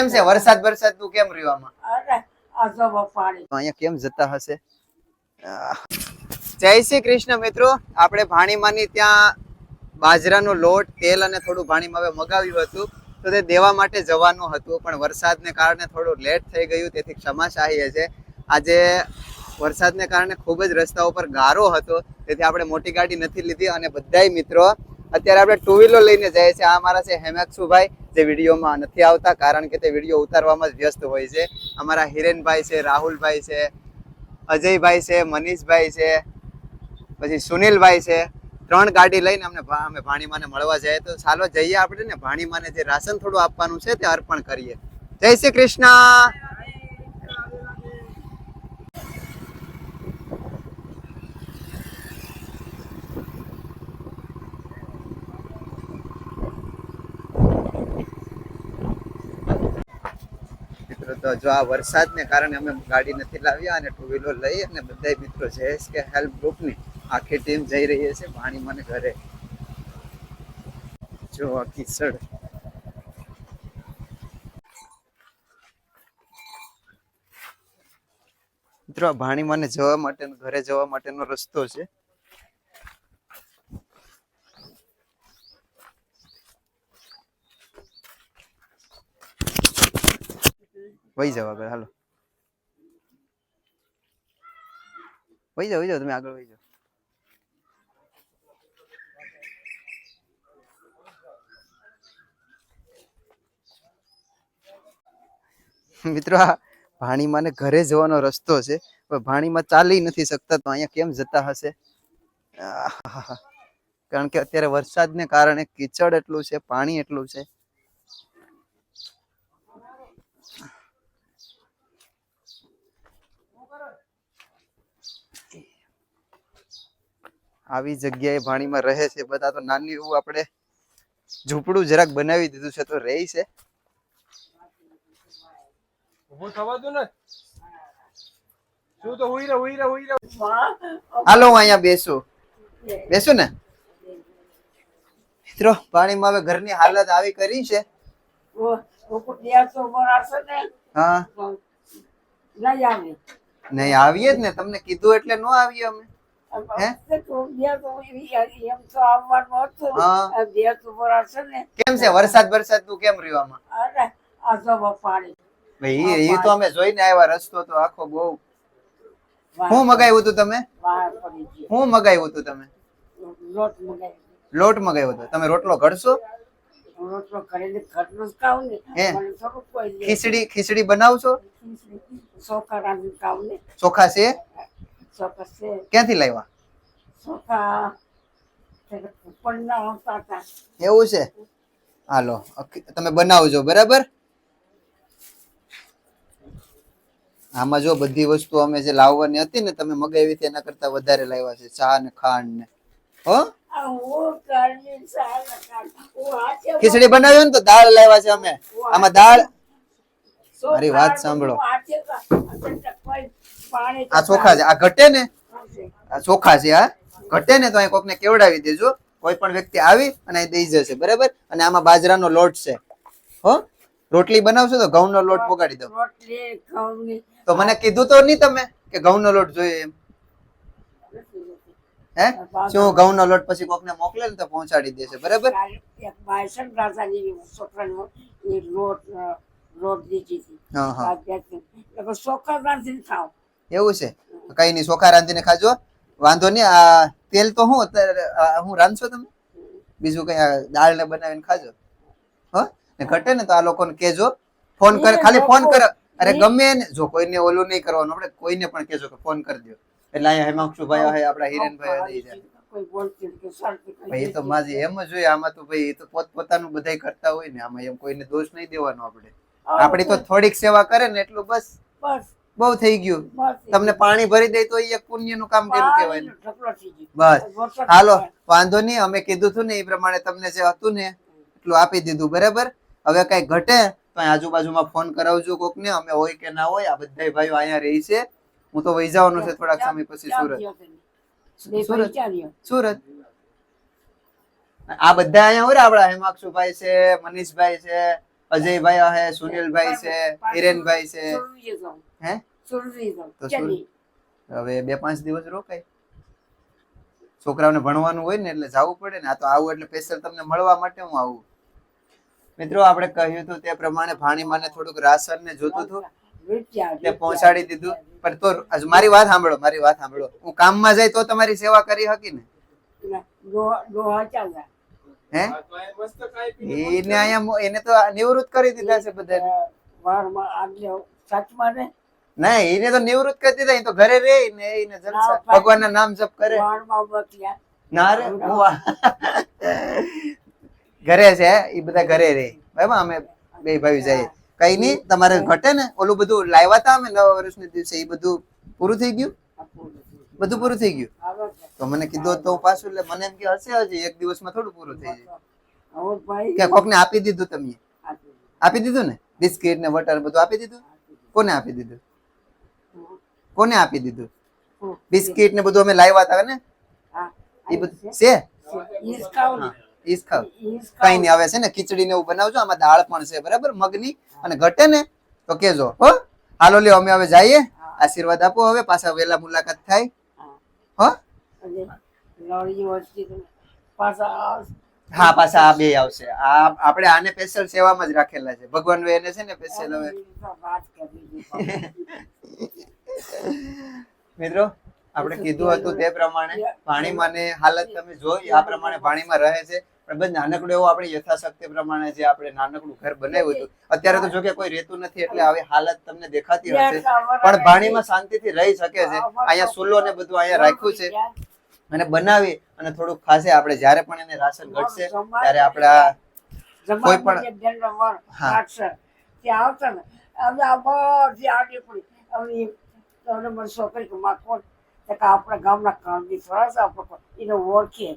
કેમ છે? વરસાદ વરસાદનું કેમ રહેવામાં આમાં? અહીંયા કેમ જતા હશે. જય શ્રી કૃષ્ણ મિત્રો. આપણે ભાણીમાની ત્યાં બાજરાનો લોટ તેલ અને થોડું ભાણીમાં હવે મગાવ્યું હતું. તો તે દેવા માટે જવાનું હતું પણ વરસાદને કારણે થોડું લેટ થઈ ગયું તેથી ક્ષમા ચાહીએ છે આજે વરસાદને કારણે ખૂબ જ રસ્તા ઉપર ગારો હતો તેથી આપણે મોટી ગાડી નથી લીધી. અને બધાય મિત્રો અત્યારે આપણે ટુ વ્હીલર લઈને જઈએ છીએ. આ અમારા છે હેમેક્ષુભાઈ. જે વિડીયોમાં નથી આવતા, કારણ કે તે વીડિયો ઉતારવામાં જ વ્યસ્ત હોય છે. અમારા હિરેનભાઈ છે, રાહુલભાઈ છે, અજયભાઈ છે, મનીષભાઈ છે, પછી સુનિલભાઈ છે. ત્રણ ગાડી લઈને અમને અમે ભાણીમાને મળવા જઈએ તો ચાલો જઈએ આપણે ને, ભાણીમાને જે રાશન થોડું આપવાનું છે તે અર્પણ કરીએ. જય શ્રી કૃષ્ણ મિત્રો તો જો આ વરસાદને કારણે અમે ગાડી નથી લાવ્યા અને ટુ વ્હીલર લઈ અને બધા મિત્રો જયેશ કે હેલ્પ ગ્રુપની આખી ટીમ જઈ રહી છે પાણી મને ઘરે. જો આ કિસડ. મિત્રો ભાણી મને જવા માટે ઘરે જવા માટેનો રસ્તો છે. વહી જાવ આગળ, હાલો. વહી જાવ વહી જાવ તમે આગળ વહી જાવ મિત્રો, આ ભાણીમાં ને ઘરે જવાનો રસ્તો છે ભાણીમાં ચાલી નથી શકતા, તો અહીંયા કેમ જતા હશે? કારણ કે અત્યારે વરસાદને કારણે કીચડ એટલું છે, પાણી એટલું છે. આવી જગ્યાએ ભાણીમાં રહે છે. બધા તો નાની એવું આપણે ઝૂંપડું જરાક બનાવી દીધું છે તો રહે છે. હાલો હું અહીંયા બેસું. બેસું ને. મિત્રો પાણીમાં હવે ઘરની હાલત આવી કરી છે. હા. નહીં આવીએ જ ને. તમને કીધું એટલે નો આવીએ અમે. હે? આવવાનું હતું હા. આ દેસો બરાશે ને કેમ છે? વરસાદ વરસાદ તું કેમ રહ્યો આમાં? અરે આ જો પાણી ભાઈ એ તો અમે જોઈને આવ્યા રસ્તો તો આખો બહુ. શું મગાવ્યું હતું તમે? મગાવ્યું હતું લોટ મગાવ્યો હતો. તમે રોટલો ઘડશો. ખીચડી ખીચડી બનાવશો? ચોખા છે? છે ક્યાંથી લાવ્યા? આવતા હતા એવું છે? હાલો તમે બનાવજો બરાબર? આમાં જો બધી વસ્તુ અમે જે લાવવાની હતી ને તમે મગાવી હતી એના કરતા વધારે લાવ્યા છે ચા ને ખાંડ ને. હો? ખીચડી બનાવ્યો ને તો દાળ લાવ્યા છે અમે. આમાં દાળ મારી વાત સાંભળો. આ ચોખા છે. આ ઘટે ને? આ ચોખા છે આ ઘટે ને તો અહીં કોકને કેવડાવી દેજો. કોઈ પણ વ્યક્તિ આવી અને અહીં દઈ જશે બરાબર? અને આમાં બાજરાનો લોટ છે. હો? રોટલી બનાવશો તો ઘઉંનો લોટ પોગાડી દો. તો મને કીધું તો નહીં તમે કે ઘઉંનો લોટ જોઈએ એમ. હે? શું ઘઉંનો લોટ પછી કોકને મોકલે ને તો પહોંચાડી દેશે બરાબર? બાયસન રાજાની છોકરાનો એ લોટ લોટ દીધી હતી. હા હા. આ બે- એટલે ચોખા રાંધીને ખાવ એવું છે. કઈ નહીં ચોખા રાંધીને ખાજો. વાંધો નહીં આ તેલ તો હું હું રાંધશો તમે? બીજું કઈ દાળ ને બનાવીને ખાજો. હો? ને ઘટે ને તો આ લોકોને કેજો ફોન કરે ખાલી ફોન કરે. અરે ગમે ને જો કોઈને ઓલું નહીં કરવાનું આપણે કોઈને પણ કેજો કે ફોન કરી દો એટલે અહીંયા હેમાંક્ષુભાઈ હે આપણા હિરેનભાઈ ભાઈ એ તો માજી એમ જ હોય આમાં તો ભાઈ તો પોત પોતાનું બધાય કરતા હોય ને આમાં એમ કોઈને દોષ નહીં દેવાનો આપણે. આપણી તો થોડીક સેવા કરે ને એટલું બસ. બસ. બહુ થઈ ગયું. તમને પાણી ભરી દે તો એ એક પુણ્યનું કામ કર્યું કહેવાય? ને. ગયો. બસ. હાલો વાંધો નહીં. અમે કીધું હતું ને એ પ્રમાણે તમને જે હતું ને એટલું આપી દીધું. બરાબર? હવે કઈ ઘટે તો આજુબાજુમાં ફોન કરાવજો કોકને અમે હોય કે ના હોય આ બધા ભાઈઓ અહીંયા રહી છે. હું તો વહી જવાનું છે થોડાક સમય પછી સુરત. સુરત? સુરત. આ બધા અહીંયા હોય ને આપડા હેમાક્ષુભાઈ છે મનીષભાઈ છે અજયભાઈ છે સુનિલભાઈ છે હિરેનભાઈ છે. હે? ચલી હવે બે પાંચ દિવસ રોકાય. છોકરાઓને ભણવાનું હોય ને એટલે જવું પડે ને. આ તો આવું એટલે સ્પેશિયલ તમને મળવા માટે હું આવું. મિત્રો આપણે કહ્યું હતું તે પ્રમાણે ભાણીમાને થોડુંક રાશન ને જોતું હતું. તે પહોંચાડી દીધું. પણ તો મારી વાત સાંભળો મારી વાત સાંભળો. હું કામમાં જાય તો તમારી સેવા કરી શકી ને? હે? એને અહીંયા એને તો નિવૃત્ત કરી દીધા છે બધા વારમાં આગળ સચમાં ને ના એને તો નિવૃત્ત કરી દીધા એ તો ઘરે રહે ને એને જલસા. ભગવાનના નામ જપ કરે. ના રે ઘરે છે એ બધા ઘરે રે. બરાબર અમે બે ભાઈ જઈએ. કઈ નહીં તમારે ઘટે ને ઓલું બધું લાવ્યા હતા અમે નવા વર્ષના દિવસે એ બધું પૂરું થઈ ગયું? બધું પૂરું થઈ ગયું? તો મને કીધું તો પાછું એટલે મને એમ કે હશે હજી એક દિવસમાં થોડું પૂરું થઈ જાય. કે કોકને આપી દીધું તમે? આપી આપી દીધું ને? બિસ્કિટ ને વટર બધું આપી દીધું. કોને આપી દીધું? કોને આપી દીધું. બિસ્કિટ ને બધું અમે લાવ્યા હતા ને? એ બધું છે. ઈસ ખાવ ને. હા, ઈસ ખાવ. ઈસ ખાવ. કઈ નહીં આવે છે ને ખીચડી ને એવું બનાવજો આમાં દાળ પણ છે બરાબર? મગની અને ઘટે ને તો કેજો હો. હાલો લ્યો અમે હવે જઈએ. આશીર્વાદ આપો હવે પાછા વેલા મુલાકાત થાય. હા. હો? પાછા આ બે આવશે. આ આપણે આને સ્પેશિયલ સેવામાં જ રાખેલા છે. ભગવાન એને છે ને સ્પેશિયલ હવે. વાત કરી. મિત્રો આપણે કીધું હતું તે પ્રમાણે પાણીમાં ને હાલત તમે જોઈ આ પ્રમાણે પાણીમાં રહે છે. પણ બસ નાનકડું એવું આપણે યથાશક્તિ પ્રમાણે જે આપણે નાનકડું ઘર બનાવ્યું હતું. અત્યારે તો જો કે કોઈ રહેતું નથી એટલે આવી હાલત તમને દેખાતી હશે. પણ પાણીમાં શાંતિથી રહી શકે છે. અહીંયા સુલો ને બધું અહીંયા રાખ્યું છે. અને બનાવી અને થોડુંક ખાસે આપણે જ્યારે પણ એને રાશન ઘટશે ત્યારે આપણે આ કોઈ પણ- હા. આવતા ને. હવે આ બધી આડી પડી તો એને મને છોકરી કે માં કોણ? કે આપણા ગામના કામની છે આપણે. એને ઓળખીએ.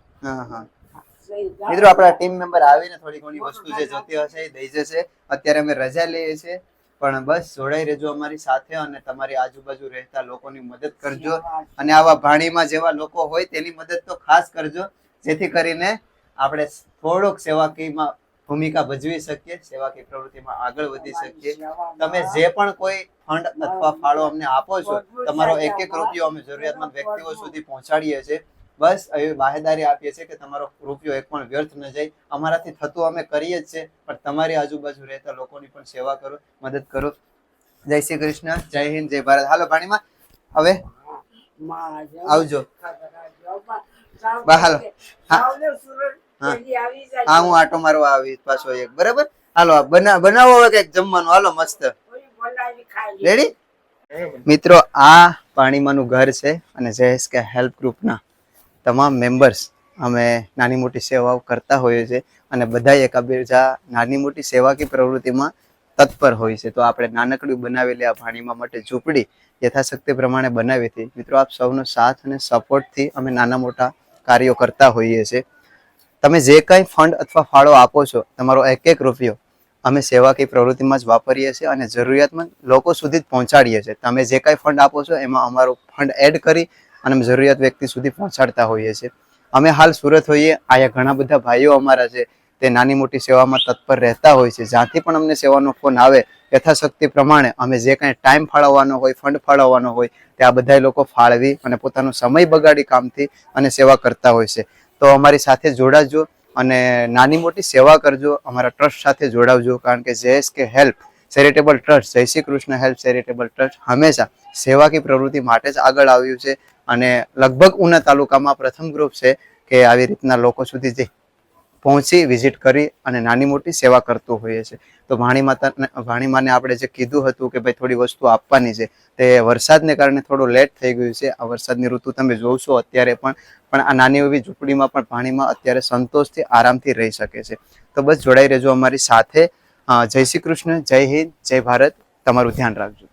મિત્રો આપણા ટીમ મેમ્બર આવીને થોડી ઘણી વસ્તુ જે જોતી હશે એ દઈ જશે. અત્યારે અમે રજા લઈએ છીએ પણ બસ જોડાઈ રહેજો અમારી સાથે અને તમારી આજુબાજુ રહેતા લોકોની મદદ કરજો. અને આવા ભાણીમાં જેવા લોકો હોય તેની મદદ તો ખાસ કરજો જેથી કરીને આપણે થોડોક સેવાકીયમાં ભૂમિકા ભજવી શકીએ સેવાકીય પ્રવૃત્તિમાં આગળ વધી શકીએ. તમે જે પણ કોઈ ફંડ અથવા ફાળો અમને આપો છો તમારો એક એક રૂપિયો અમે જરૂરિયાતમંદ વ્યક્તિઓ સુધી પહોંચાડીએ છીએ. બસ એવી બાહેદારી આપીએ છીએ કે તમારો રૂપિયો એક પણ વ્યર્થ ન જાય. અમારાથી થતું અમે કરીએ જ છે પણ તમારી આજુબાજુ રહેતા લોકોની પણ સેવા કરો મદદ કરો. જય શ્રી કૃષ્ણ જય હિન્દ જય ભારત. હાલો પાણીમાં. હવે આવજો. બા, હાલો. હા. હા. જલ્દી આવી જાય. હા હું આટો મારવા આવી પાછો એક. બરાબર? હાલો આ બનાવો હવે કંઈક જમવાનું. હાલો મસ્ત. રેડી મિત્રો આ પાણીમાંનું ઘર છે અને જયેશ કે હેલ્પ ગ્રુપના તમામ મેમ્બર્સ અમે નાની મોટી સેવાઓ કરતા હોઈએ છીએ અને બધા એકાબીજા નાની મોટી સેવાકી પ્રવૃત્તિમાં તત્પર હોય છે. તો આપણે નાનકડી બનાવેલી આ પાણીમાં માટે ઝૂંપડી યથાશક્તિ પ્રમાણે બનાવી હતી. મિત્રો આપ સૌનો સાથ અને સપોર્ટથી અમે નાના મોટા કાર્યો કરતા હોઈએ છીએ. તમે જે કંઈ ફંડ અથવા ફાળો આપો છો, તમારો એક એક રૂપિયો અમે સેવાકીય પ્રવૃત્તિમાં જ વાપરીએ છીએ અને જરૂરિયાતમંદ લોકો સુધી જ પહોંચાડીએ છીએ. તમે જે કાંઈ ફંડ આપો છો, એમાં અમારો ફંડ એડ કરી અને જરૂરિયાત વ્યક્તિ સુધી પહોંચાડતા હોઈએ છીએ. અમે હાલ સુરત હોઈએ, અહીંયા ઘણા બધા ભાઈઓ અમારા છે, તે નાની મોટી સેવામાં તત્પર રહેતા હોય છે. જ્યાંથી પણ અમને સેવાનો ફોન આવે, યથાશક્તિ પ્રમાણે અમે જે કાંઈ ટાઈમ ફાળવવાનો હોય, ફંડ ફાળવવાનો હોય, તે આ બધા લોકો ફાળવી અને પોતાનો સમય બગાડી કામથી અને સેવા કરતા હોય છે. તો અમારી સાથે જોડાજો અને નાની મોટી સેવા કરજો, અમારા ટ્રસ્ટ સાથે જોડાવજો, કારણ કે જેએસકે help, charitable trust, Jay Shri Krishna help charitable trust હંમેશા સેવાકી પ્રવૃત્તિ માટે જ આગળ આવ્યું છે અને લગભગ ઉના તાલુકામાં પ્રથમ ગ્રુપ છે કે આવી રીતના લોકો સુધી જઈ પહોંચી વિઝિટ કરી અને નાની મોટી સેવા કરતું હોઈએ છીએ. તો ભાણી માતા આપણે જે કીધું હતું કે ભાઈ થોડી વસ્તુ આપવાની છે, તે વરસાદને કારણે થોડું લેટ થઈ ગયું છે. આ વરસાદની ઋતુ તમે જોશો અત્યારે પણ પણ આ નાની એવી ઝૂંપડીમાં પણ પાણીમાં અત્યારે સંતોષથી, આરામથી રહી શકે છે. તો બસ જોડાઈ રહેજો અમારી સાથે. જય શ્રી કૃષ્ણ, જય હિન્દ, જય ભારત. તમારું ધ્યાન રાખજો.